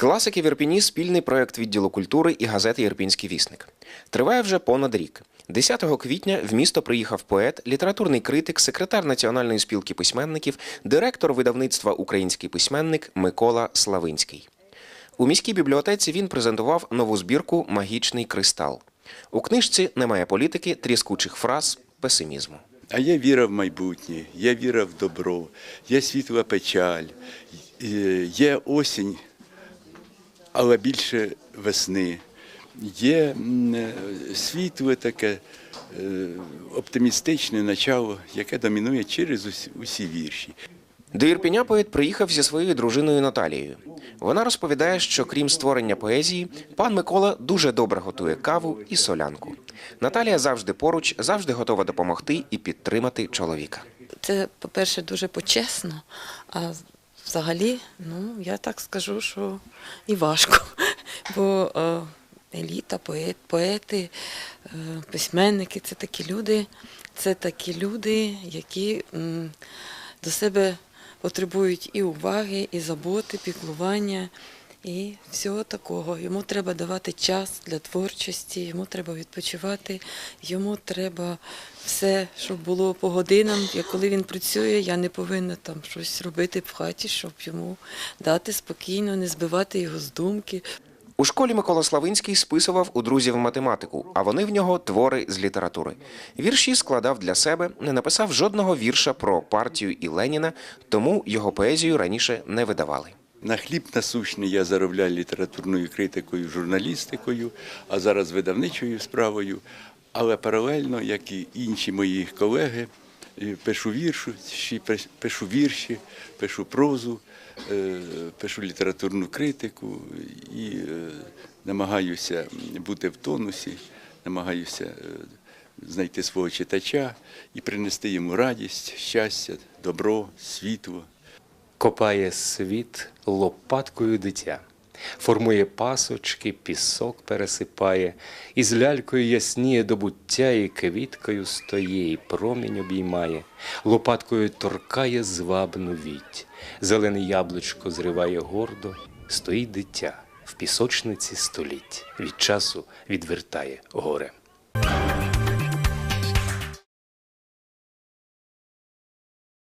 Класики в Ірпіні спільний проект відділу культури і газети Ірпінський вісник. Триває вже понад рік. 10 квітня в місто приїхав поет, літературний критик, секретар Національної спілки письменників, директор видавництва Український письменник Микола Славинський. У міській бібліотеці він презентував нову збірку Магічний кристал. У книжці немає політики, тріскучих фраз, песимізму. А є віра в майбутнє, є віра в добро, є світла печаль, е, є осінь, але більше весни. Є світле таке е, оптимістичне начало, яке домінує через усі- усі вірші. До Ірпеня поет приїхав зі своєю дружиною Наталією. Вона розповідає, що крім створення поезії, пан Микола дуже добре готує каву і солянку. Наталія завжди поруч, завжди готова допомогти і підтримати чоловіка. Це, по-перше, дуже почесно, а взагалі, ну, я так скажу, що і важко. Бо е, еліта, поет, поети, е, письменники це такі люди, це такі люди, які до себе потребують і уваги, і заботи, піклування. І всього такого. Йому треба давати час для творчості, йому треба відпочивати, йому треба все, щоб було по годинам. І коли він працює, я не повинна там щось робити в хаті, щоб йому дати спокійно, не збивати його з думки. У школі Микола Славинський списував у друзів математику, а вони в нього твори з літератури. Вірші складав для себе, не написав жодного вірша про партію і Леніна, тому його поезію раніше не видавали. На хліб насущний я заробляю літературною критикою, журналістикою, а зараз видавничою справою. Але паралельно, як і інші мої колеги, е, пишу вірші, пишу вірші, пишу прозу, е, пишу літературну критику і е, намагаюся бути в тонусі, намагаюся знайти свого читача і принести йому радість, щастя, добро, світло. Копає світ лопаткою дитя, формує пасочки, пісок пересипає, і з лялькою ясніє до буття, і квіткою стоє, і промінь обіймає, лопаткою торкає звабну віть, зелене яблучко зриває гордо, стоїть дитя в пісочниці століть, від часу відвертає горе.